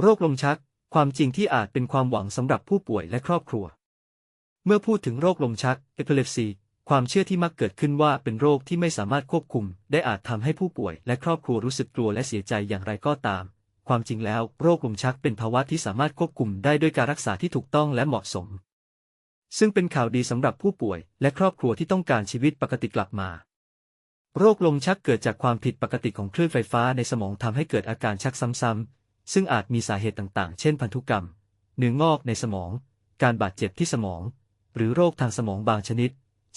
โรคลมชัก ความจริงที่อาจเป็นความหวังสำหรับผู้ป่วยและครอบครัว เมื่อพูดถึงโรคลมชัก epilepsy ความเชื่อที่มักเกิดขึ้นว่าเป็นโรคที่ไม่สามารถควบคุม ได้อาจทำให้ผู้ป่วยและครอบครัวรู้สึกกลัวและเสียใจอย่างไรก็ตาม ความจริงแล้วโรคลมชักเป็นภาวะที่สามารถควบคุมได้ด้วยการรักษาที่ถูกต้องและเหมาะสม ซึ่งเป็นข่าวดีสำหรับผู้ป่วย และครอบครัวที่ต้องการชีวิตปกติกลับมาโรคลมชักเกิดจากความผิดปกติของคลื่นไฟฟ้าในสมองทำให้เกิดอาการชักซ้ำๆ ซึ่งอาจมีสาเหตุต่างๆ เช่นพันธุกรรม เนื้องอกในสมอง การบาดเจ็บที่สมอง หรือโรคทางสมองบางชนิด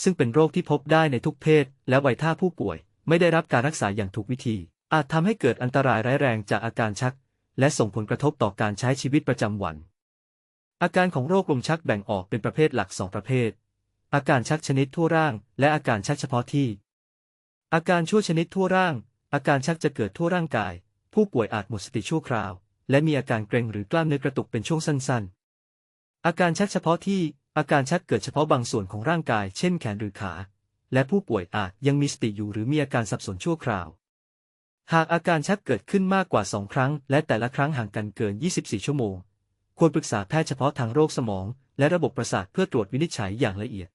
ซึ่งเป็นโรคที่พบได้ในทุกเพศ และวัยถ้าผู้ป่วย ไม่ได้รับการรักษาอย่างถูกวิธี อาจทำให้เกิดอันตรายร้ายแรงจากอาการชัก และส่งผลกระทบต่อการใช้ชีวิตประจำวัน อาการของโรคลมชักแบ่งออกเป็นประเภทหลักสองประเภท อาการชักชนิดทั่วร่าง และอาการชักเฉพาะที่ อาการชั่วชนิดทั่วร่าง อาการชักจะเกิดทั่วร่างกาย ผู้ป่วยอาจหมดสติชั่วคราว และมีอาการเกร็งหรือกล้ามเนื้อกระตุกเป็นช่วงสั้นๆ อาการชักเฉพาะที่อาการชักเกิดเฉพาะบางส่วนของร่างกาย เช่นแขนหรือขา และผู้ป่วยอาจยังมีสติอยู่หรือมีอาการสับสนชั่วคราว หากอาการชักเกิดขึ้นมากกว่า 2 ครั้ง และแต่ละครั้งห่างกันเกิน 24 ชั่วโมง ควรปรึกษาแพทย์เฉพาะทางโรคสมอง และระบบประสาทเพื่อตรวจวินิจฉัยอย่างละเอียด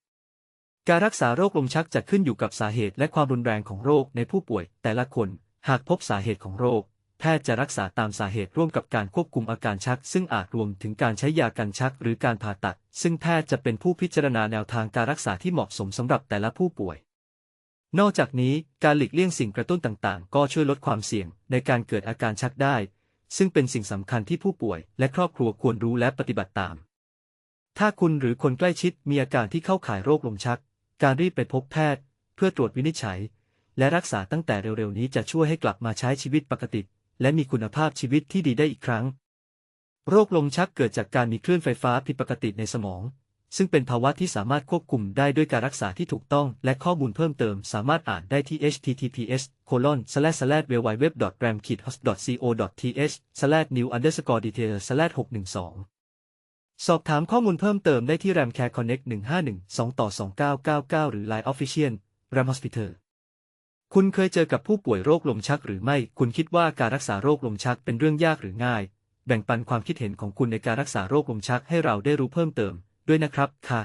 การรักษาโรคลมชักจะขึ้นอยู่กับสาเหตุและความรุนแรงของโรคในผู้ป่วย แต่ละคน หากพบสาเหตุของโรค แพทย์จะรักษาตามสาเหตุร่วมกับการควบคุมอาการชัก ซึ่งอาจรวมถึงการใช้ยากันชักหรือการผ่าตัด ซึ่งแพทย์จะเป็นผู้พิจารณาแนวทางการรักษาที่เหมาะสมสำหรับแต่ละผู้ป่วย นอกจากนี้การหลีกเลี่ยงสิ่งกระตุ้นต่างๆ ก็ช่วยลดความเสี่ยงในการเกิดอาการชักได้ ซึ่งเป็นสิ่งสำคัญที่ผู้ป่วย และครอบครัวควรรู้และปฏิบัติตาม ถ้าคุณหรือคนใกล้ชิดมีอาการที่เข้าข่ายโรคลมชัก การรีบไปพบแพทย์ เพื่อตรวจวินิจฉัย และรักษาตั้งแต่เร็วๆนี้จะช่วยให้กลับมาใช้ชีวิตปกติ และมีคุณภาพชีวิตที่ดีได้อีกครั้ง โรคลมชักเกิดจากการมีคลื่นไฟฟ้าผิดปกติในสมอง ซึ่งเป็นภาวะที่สามารถควบคุมได้ด้วยการรักษาที่ถูกต้อง และข้อมูลเพิ่มเติมสามารถอ่านได้ที่ https colon slash slash www ram kit host co th slash new underscore detail slash 612สอบถามข้อมูลเพิ่มเติมได้ที่ Ramcare Connect 151 2ต่อ2999หรือ Line Official Ram Hospital คุณเคยเจอกับผู้ป่วยโรคลมชักหรือไม่ คุณคิดว่าการรักษาโรคลมชักเป็นเรื่องยากหรือง่าย แบ่งปันความคิดเห็นของคุณในการรักษาโรคลมชักให้เราได้รู้เพิ่มเติม ด้วยนะครับค่ะ